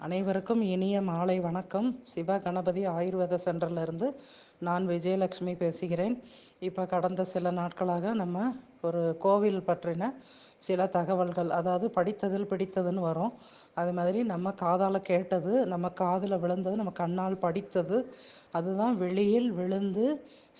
அனைவருக்கும் இனிய மாலை வணக்கம். சிவ கணபதி ஆயுர்வேத சென்டர்லேருந்து நான் விஜயலட்சுமி பேசுகிறேன். இப்போ கடந்த சில நாட்களாக நம்ம ஒரு கோவில் பற்றின சில தகவல்கள் அதாவது படித்ததில் பிடித்ததுன்னு வரும். அது மாதிரி நம்ம காதால் கேட்டது நம்ம காதில் விழுந்தது நம்ம கண்ணால் படித்தது அதுதான் வெளியில் விழுந்து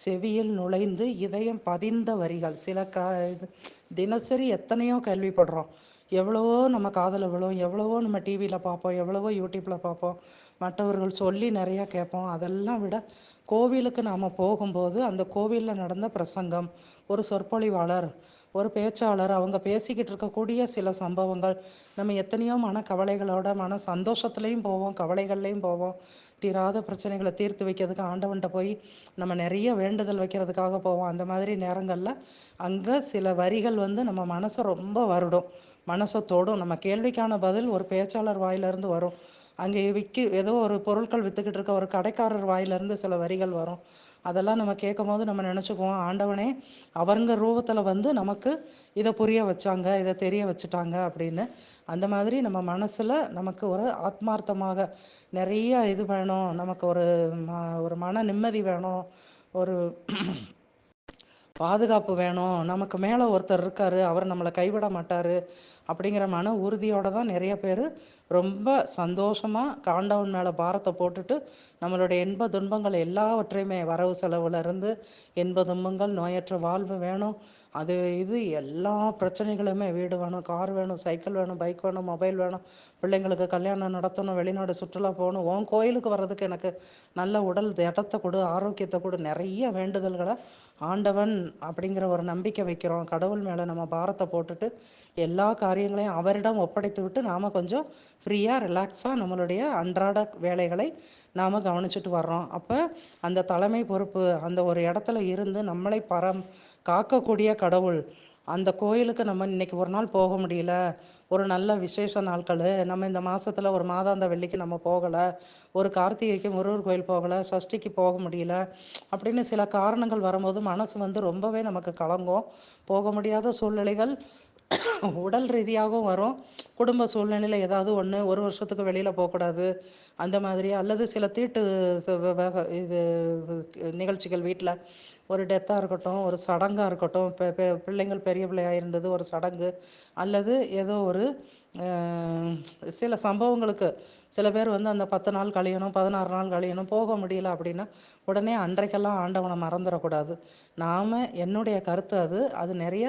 செவியில் நுழைந்து இதயம் பதிந்த வரிகள். சில க இது தினசரி எத்தனையோ கேள்விப்படுறோம். எவ்வளவோ நம்ம காதில் விழும் எவ்வளவோ நம்ம டிவியில் பார்ப்போம் எவ்வளவோ யூடியூப்பில் பார்ப்போம். மற்றவர்கள் சொல்லி நிறையா கேட்போம். அதெல்லாம் விட கோவிலுக்கு நாம் போகும்போது அந்த கோவிலில் நடந்த பிரசங்கம் ஒரு சொற்பொழிவாளர் ஒரு பேச்சாளர் அவங்க பேசிக்கிட்டு இருக்கக்கூடிய சில சம்பவங்கள் நம்ம எத்தனையோ மன கவலைகளோட மன சந்தோஷத்துலேயும் போவோம் கவலைகள்லேயும் போவோம். தீராத பிரச்சனைகளை தீர்த்து வைக்கிறதுக்கு ஆண்டவன்கிட்ட போய் நம்ம நிறைய வேண்டுதல் வைக்கிறதுக்காக போவோம். அந்த மாதிரி நேரங்களில் அங்கே சில வரிகள் வந்து நம்ம மனசை ரொம்ப வருடும். மனசை தொடும் நம்ம கேள்விக்கான பதில் ஒரு பேச்சாளர் வாயிலிருந்து வரும். அங்கே விற்கி ஏதோ ஒரு பொருட்கள் விற்றுக்கிட்டு இருக்க ஒரு கடைக்காரர் வாயிலிருந்து சில வரிகள் வரும். அதெல்லாம் நம்ம கேட்கும் போது நம்ம நினச்சிக்குவோம் ஆண்டவனே அவருங்க ரூபத்தில் வந்து நமக்கு இதை புரிய வச்சாங்க இதை தெரிய வச்சுட்டாங்க அப்படின்னு. அந்த மாதிரி நம்ம மனசில் நமக்கு ஒரு ஆத்மார்த்தமாக நிறைய இது வேணும். நமக்கு ஒரு ம ஒரு மன நிம்மதி வேணும். ஒரு பாதுகாப்பு வேணும். நமக்கு மேலே ஒருத்தர் இருக்கார் அவர் நம்மளை கைவிட மாட்டார் அப்படிங்கிற மன உறுதியோடு தான் நிறைய பேர் ரொம்ப சந்தோஷமாக காண்டவன் மேலே பாரத்தை போட்டுட்டு நம்மளுடைய இன்ப துன்பங்கள் எல்லாவற்றையுமே வரவு செலவுலேருந்து இன்ப துன்பங்கள் நோயற்ற வாழ்வு வேணும். அது இது எல்லா பிரச்சனைகளுமே வீடு வேணும் கார் வேணும் சைக்கிள் வேணும் பைக் வேணும் மொபைல் வேணும் பிள்ளைங்களுக்கு கல்யாணம் நடத்தணும் வெளிநாடு சுற்றுலா போகணும் உன் கோயிலுக்கு வர்றதுக்கு எனக்கு நல்ல உடல் இடத்தை கொடு ஆரோக்கியத்தை கொடு நிறைய வேண்டுதல்களை ஆண்டவன் அப்படிங்கிற ஒரு நம்பிக்கை வைக்கிறோம். கடவுள் மேலே நம்ம பாரத்தை போட்டுட்டு எல்லா காரியங்களையும் அவரிடம் ஒப்படைத்து விட்டு நாம் கொஞ்சம் ஃப்ரீயாக ரிலாக்ஸாக நம்மளுடைய அன்றாட வேலைகளை நாம் கவனிச்சுட்டு வர்றோம். அப்போ அந்த தலைமை பொறுப்பு அந்த ஒரு இடத்துல இருந்து நம்மளை பரம் காக்கக்கூடிய கடவுள். அந்த கோயிலுக்கு நம்ம இன்னைக்கு ஒரு நாள் போக முடியல. ஒரு நல்ல விசேஷ நாட்கள். நம்ம இந்த மாதத்தில் ஒரு மாதாந்த வெள்ளிக்கு நம்ம போகலை. ஒரு கார்த்திகைக்கு முருகர் கோயில் போகலை. சஷ்டிக்கு போக முடியல. அப்படின்னு சில காரணங்கள் வரும்போது மனசு வந்து ரொம்பவே நமக்கு கலங்கும். போக முடியாத சூழ்நிலைகள் உடல் ரீதியாகவும் வரும். குடும்ப சூழ்நிலையில் ஏதாவது ஒன்று ஒரு வருஷத்துக்கு வெளியில் போகக்கூடாது. அந்த மாதிரி அல்லது சில தீட்டு இது நிகழ்ச்சிகள் வீட்டில் ஒரு டெத்தாக இருக்கட்டும் ஒரு சடங்காக இருக்கட்டும் இப்போ பிள்ளைங்கள் பெரிய பிள்ளையாக இருந்தது ஒரு சடங்கு அல்லது ஏதோ ஒரு சில சம்பவங்களுக்கு சில பேர் வந்து அந்த பத்து நாள் கழியணும் பதினாறு நாள் கழியணும் போக முடியல அப்படின்னா உடனே அன்றைக்கெல்லாம் ஆண்டவனை மறந்துடக்கூடாது. நாம் என்னுடைய கருத்து அது. அது நிறைய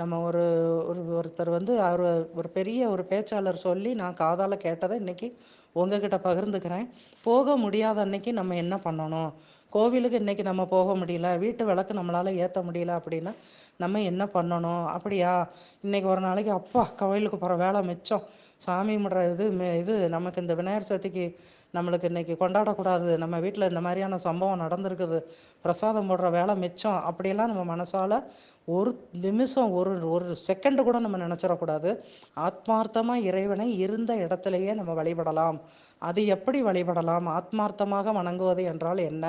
நம்ம ஒரு ஒரு ஒருத்தர் வந்து அவர் ஒரு பெரிய ஒரு பேச்சாளர் சொல்லி நான் காதால் கேட்டதை இன்றைக்கி உங்ககிட்ட பகிர்ந்துக்கிறேன். போக முடியாத அன்னைக்கு நம்ம என்ன பண்ணணும்? கோவிலுக்கு இன்றைக்கி நம்ம போக முடியல வீட்டு விளக்கு நம்மளால் ஏற்ற முடியல அப்படின்னா நம்ம என்ன பண்ணணும்? அப்படியா? இன்றைக்கி ஒரு நாளைக்கு அப்பா கோவிலுக்கு போகிற வேலை மிச்சம். சாமி கும்பிட்ற இது இது நமக்கு இந்த விநாயகர் சதுர்த்திக்கு நம்மளுக்கு இன்றைக்கி கொண்டாடக்கூடாது. நம்ம வீட்டில் இந்த மாதிரியான சம்பவம் நடந்திருக்குது. பிரசாதம் போடுற வேலை மிச்சம். அப்படியெல்லாம் நம்ம மனசால் ஒரு நிமிஷம் ஒரு ஒரு செகண்டு கூட நம்ம நினச்சிடக்கூடாது. ஆத்மார்த்தமாக இறைவனை இருந்த இடத்துலையே நம்ம வழிபடலாம். அது எப்படி வழிபடலாம்? ஆத்மார்த்தமாக வணங்குவது என்றால் என்ன?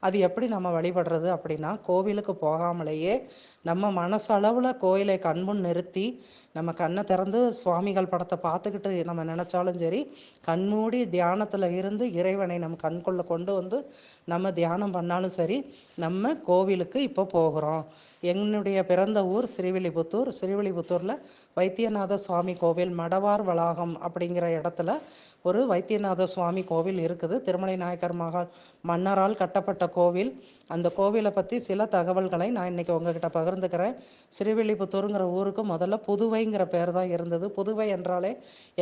அது எப்படி நம்ம வழிபடுறது அப்படின்னா கோவிலுக்கு போகாமலேயே நம்ம மனசளவில் கோயிலை கண்முன் நிறுத்தி நம்ம கண்ணை திறந்து சுவாமிகள் படத்தை பார்த்துக்கிட்டு நம்ம நினச்சாலும் சரி கண்மூடி தியானத்தில் இருந்து இறைவனை நம்ம கண்கொள்ள கொண்டு வந்து நம்ம தியானம் பண்ணாலும் சரி நம்ம கோவிலுக்கு இப்போ போகிறோம். என்னுடைய பிறந்த ஊர் ஸ்ரீவில்லிபுத்தூர் ஸ்ரீவில்லிபுத்தூரில் வைத்தியநாத சுவாமி கோவில் மடவார் வளாகம் அப்படிங்கிற இடத்துல ஒரு வைத்தியநாத சுவாமி கோவில் இருக்குது. திருமலை நாயக்கர் மகால் மன்னரால் கட்டப்பட்ட கோவில். அந்த கோவிலை பற்றி சில தகவல்களை நான் இன்றைக்கி உங்ககிட்ட பகிர்ந்துக்கிறேன். ஸ்ரீவில்லிபுத்தூருங்கிற ஊருக்கு முதல்ல புதுவைங்கிற பேர் தான் இருந்தது. புதுவை என்றாலே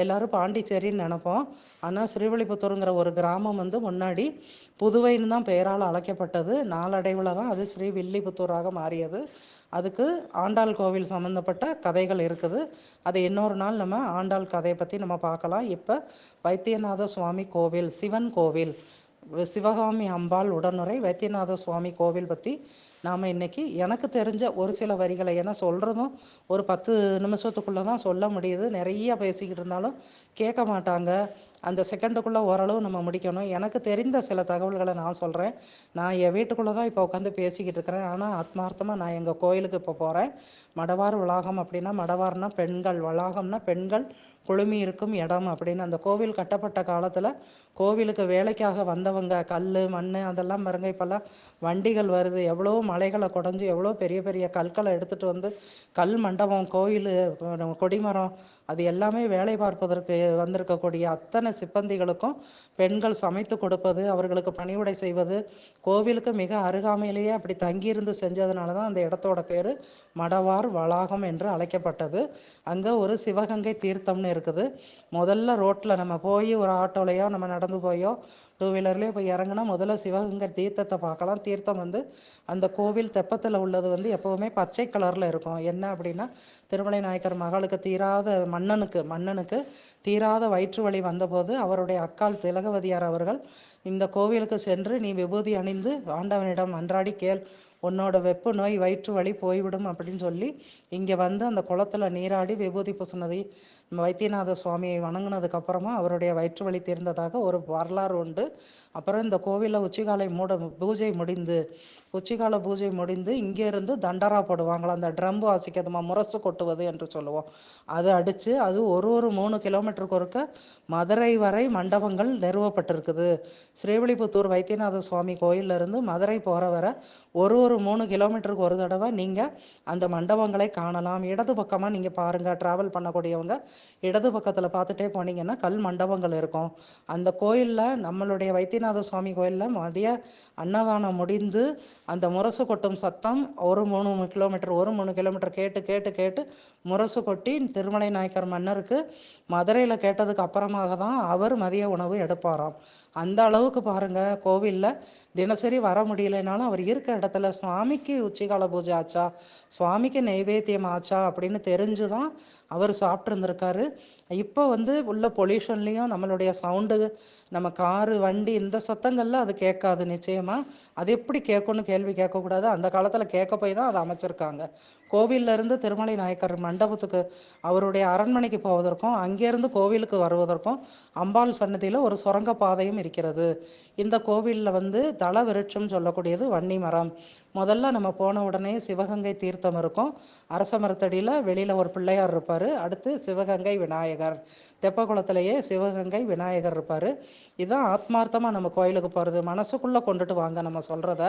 எல்லாரும் பாண்டிச்சேரின்னு நினப்போம். ஆனால் ஸ்ரீவில்லிபுத்தூருங்கிற ஒரு கிராமம் வந்து முன்னாடி புதுவைன்னு தான் பெயரால் அழைக்கப்பட்டது. நாளடைவில் தான் அது ஸ்ரீவில்லிபுத்தூராக மாறியது. அதுக்கு ஆண்டாள் கோவில் சம்மந்தப்பட்ட கதைகள் இருக்குது. அது இன்னொரு நாள் நம்ம ஆண்டாள் கதையை பற்றி நம்ம பார்க்கலாம். இப்போ வைத்தியநாத சுவாமி கோவில் சிவன் கோவில் சிவகாமி அம்பாள் உடனுரை வைத்தியநாத சுவாமி கோவில் பற்றி நாம் இன்றைக்கி எனக்கு தெரிஞ்ச ஒரு சில வரிகளை ஏன்னா சொல்கிறதும் ஒரு பத்து நிமிஷத்துக்குள்ளே தான் சொல்ல முடியுது. நிறைய பேசிக்கிட்டு இருந்தாலும் கேட்க மாட்டாங்க. அந்த செகண்டுக்குள்ளே ஓரளவு நம்ம முடிக்கணும். எனக்கு தெரிந்த சில தகவல்களை நான் சொல்கிறேன் நான் என் வீட்டுக்குள்ளே தான் இப்போ உட்காந்து பேசிக்கிட்டு இருக்கிறேன். ஆனால் ஆத்மார்த்தமாக நான் எங்கள் கோயிலுக்கு இப்போ போகிறேன் மடவார் வளாகம் அப்படின்னா மடவார்னா பெண்கள் வளாகம்னா பெண்கள் குழுமி இருக்கும் இடம் அப்படின்னு. அந்த கோவில் கட்டப்பட்ட காலத்தில் கோவிலுக்கு வேலைக்காக வந்தவங்க கல் மண் அதெல்லாம் பாருங்க. இப்போல்லாம் வண்டிகள் வருது. எவ்வளோ மலைகளை குடஞ்சி எவ்வளோ பெரிய பெரிய கற்களை எடுத்துகிட்டு வந்து கல் மண்டபம் கோயில் கொடிமரம் அது எல்லாமே வேலை பார்ப்பதற்கு வந்திருக்கக்கூடிய அத்தனை சிப்பந்திகளுக்கும் பெண்கள் சமைத்து கொடுப்பது அவர்களுக்கு பணிவுடை செய்வது கோவிலுக்கு மிக அருகாமையிலேயே அப்படி தங்கியிருந்து செஞ்சதுனால தான் அந்த இடத்தோட பேர் மடவார் வளாகம் என்று அழைக்கப்பட்டது. அங்கே ஒரு சிவகங்கை தீர்த்தம்னு இருக்குது. முதல்ல ரோட்டில் நம்ம போய் ஒரு ஆட்டோலையோ நம்ம நடந்து போயோ டூ வீலர்லேயே போய் இறங்கினா முதல்ல சிவகங்கை தீர்த்தத்தை பார்க்கலாம். தீர்த்தம் வந்து அந்த கோவில் தெப்பத்தில் உள்ளது வந்து எப்போவுமே பச்சை கலரில் இருக்கும். என்ன அப்படின்னா திருமலை நாயக்கர் மகளுக்கு தீராத மன்னனுக்கு மன்னனுக்கு தீராத வயிற்று வலி வந்தபோது அவருடைய அக்கால் திலகவதியார் அவர்கள் இந்த கோவிலுக்கு சென்று நீ விபூதி அணிந்து ஆண்டவனிடம் அன்றாடி கேள். உன்னோட வெப்ப நோய் வயிற்று வலி போய்விடும் அப்படின்னு சொல்லி இங்கே வந்து அந்த குளத்தில் நீராடி விபூதி பூசினதை வைத்தியநாத சுவாமியை வணங்கினதுக்கு அப்புறமா அவருடைய வயிற்று வலி தீர்ந்ததாக ஒரு வரலாறு உண்டு. அப்புறம் இந்த கோவிலில் உச்சிகாலை மூட பூஜை முடிந்து உச்சிகால பூஜை முடிந்து இங்கேருந்து தண்டரா போடுவாங்களா? அந்த ட்ரம்பு வாசிக்கிறதுமா முரசு கொட்டுவது என்று சொல்லுவோம். அது அடித்து அது ஒரு ஒரு மூணு கிலோமீட்டருக்கு ஒருக்க மதுரை வரை மண்டபங்கள் நிறுவப்பட்டிருக்குது. ஸ்ரீவில்லிபுத்தூர் வைத்தியநாத சுவாமி கோயிலிருந்து மதுரை போகிற வர ஒரு ஒரு மூணு கிலோமீட்டருக்கு ஒரு தடவை நீங்கள் அந்த மண்டபங்களை காணலாம். இடது பக்கமாக நீங்கள் பாருங்கள் ட்ராவல் பண்ணக்கூடியவங்க இடது பக்கத்தில் பார்த்துட்டே போனீங்கன்னா கல் மண்டபங்கள் இருக்கும். அந்த கோயிலில் நம்மளுடைய வைத்தியநாத சுவாமி கோயிலில் மதிய அன்னதானம் முடிந்து அந்த முரசு கொட்டும் சத்தம் ஒரு மூணு கிலோமீட்டர் ஒரு மூணு கிலோமீட்டர் கேட்டு கேட்டு கேட்டு முரசு கொட்டி திருமலை நாயக்கர் மன்னருக்கு மதுரையில் கேட்டதுக்கு அப்புறமாக தான் அவர் மதிய உணவு எடுப்பாராம். அந்த அளவுக்கு பாருங்க கோவிலில் தினசரி வர முடியலைனாலும் அவர் இருக்க இடத்துல சுவாமிக்கு உச்சிகால பூஜை ஆச்சா? சுவாமிக்கு நைவேத்தியம் ஆச்சா அப்படின்னு தெரிஞ்சு தான் அவர் சாப்பிட்ருந்துருக்காரு இப்போ வந்து உள்ள பொல்யூஷன்லேயும் நம்மளுடைய சவுண்டு நம்ம காரு வண்டி இந்த சத்தங்கள்லாம் அது கேட்காது நிச்சயமாக அது எப்படி கேட்கும்னு கேள்வி கேட்கக்கூடாது. அந்த காலத்தில் கேட்க போய் தான் அதை அமைச்சிருக்காங்க. கோவிலிருந்து திருமலை நாயக்கர் மண்டபத்துக்கு அவருடைய அரண்மனைக்கு போவதற்கும் அங்கேருந்து கோவிலுக்கு வருவதற்கும் அம்பாள் சன்னதியில் ஒரு சுரங்க பாதையும் இருக்கிறது. இந்த கோவிலில் வந்து தள விருட்சம் சொல்லக்கூடியது வன்னி மரம். முதல்ல நம்ம போன உடனே சிவகங்கை தீர்த்தம் இருக்கும். அரச மரத்தடியில் வெளியில் ஒரு பிள்ளையார் இருப்பார். அடுத்து சிவகங்கை விநாயகர். தெப்பகுளத்திலேயே சிவகங்கை விநாயகர் இருப்பார். இதுதான் ஆத்மார்த்தமாக நம்ம கோயிலுக்கு போகிறது மனசுக்குள்ளே கொண்டுட்டு வாங்க நம்ம சொல்கிறத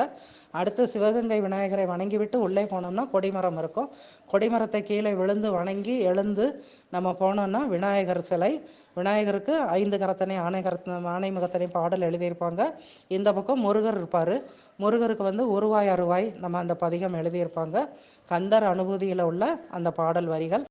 அடுத்து சிவகங்கை விநாயகரை வணங்கி விட்டு உள்ளே போனோம்னா கொடிமரம் இருக்கும். கொடிமரத்தை கீழே விழுந்து வணங்கி எழுந்து நம்ம போனோம்னா விநாயகர் சிலை. விநாயகருக்கு ஐந்து கரத்தனை ஆணை கரத்த ஆணைமுகத்தனை பாடல் எழுதியிருப்பாங்க. இந்த பக்கம் முருகர் இருப்பார். முருகருக்கு வந்து உருவாய் அருவாய் நம்ம அந்த பதிகம் எழுதியிருப்பாங்க. கந்தர் அனுபூதியில் உள்ள அந்த பாடல் வரிகள்.